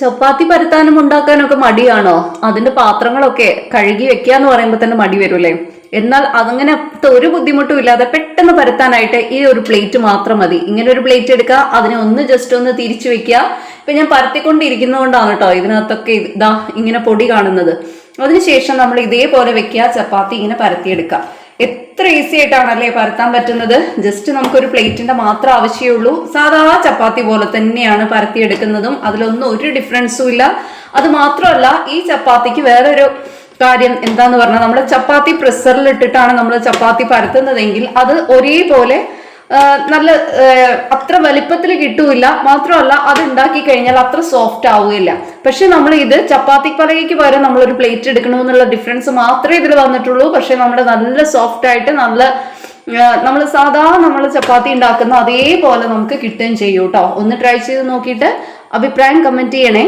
ചപ്പാത്തി പരത്താനും ഉണ്ടാക്കാനും ഒക്കെ മടിയാണോ? അതിന്റെ പാത്രങ്ങളൊക്കെ കഴുകി വെക്കുക എന്ന് പറയുമ്പോൾ തന്നെ മടി വരൂലേ എന്നാൽ അതങ്ങനെ ഒരു ബുദ്ധിമുട്ടും ഇല്ലാതെ പെട്ടെന്ന് പരത്താനായിട്ട് ഈ ഒരു പ്ലേറ്റ് മാത്രം മതി. ഇങ്ങനെ ഒരു പ്ലേറ്റ് എടുക്കുക അതിനെ ഒന്ന് ജസ്റ്റ് ഒന്ന് തിരിച്ചു വെക്കുക ഇപ്പൊ ഞാൻ പരത്തിക്കൊണ്ടിരിക്കുന്നതുകൊണ്ടാണ് കേട്ടോ ഇതിനകത്തൊക്കെ ഇത് ഇതാ ഇങ്ങനെ പൊടി കാണുന്നത്. അതിനുശേഷം നമ്മൾ ഇതേപോലെ വെക്കുക ചപ്പാത്തി ഇങ്ങനെ പരത്തിയെടുക്കുക എത്ര ഈസി ആയിട്ടാണല്ലേ പരത്താൻ പറ്റുന്നത്? ജസ്റ്റ് നമുക്കൊരു പ്ലേറ്റിന്റെ മാത്രം ആവശ്യമുള്ളൂ സാധാ ചപ്പാത്തി പോലെ തന്നെയാണ് പരത്തിയെടുക്കുന്നതും. അതിലൊന്നും ഒരു ഡിഫറൻസും ഇല്ല. അത് മാത്രമല്ല ഈ ചപ്പാത്തിക്ക് വേറൊരു കാര്യം എന്താന്ന് പറഞ്ഞാൽ നമ്മൾ ചപ്പാത്തി പ്രഷറിൽ ഇട്ടിട്ടാണ് നമ്മൾ ചപ്പാത്തി പരത്തുന്നതെങ്കിൽ അത് ഒരേപോലെ നല്ല അത്ര വലിപ്പത്തിൽ കിട്ടൂല മാത്രമല്ല അത് ഉണ്ടാക്കി കഴിഞ്ഞാൽ അത്ര സോഫ്റ്റ് ആവുകയില്ല. പക്ഷെ നമ്മൾ ഇത് ചപ്പാത്തി പലകയ്ക്ക് പകരം നമ്മൾ ഒരു പ്ലേറ്റ് എടുക്കണമെന്നുള്ള ഡിഫറൻസ് മാത്രമേ ഇതിൽ വന്നിട്ടുള്ളൂ. പക്ഷെ നമ്മൾ നല്ല സോഫ്റ്റ് ആയിട്ട് നല്ല നമ്മൾ സാധാ നമ്മൾ ചപ്പാത്തി ഉണ്ടാക്കുന്ന അതേപോലെ നമുക്ക് കിട്ടുകയും ചെയ്യൂട്ടോ ഒന്ന് ട്രൈ ചെയ്ത് നോക്കിയിട്ട് അഭിപ്രായം കമന്റ് ചെയ്യണേ.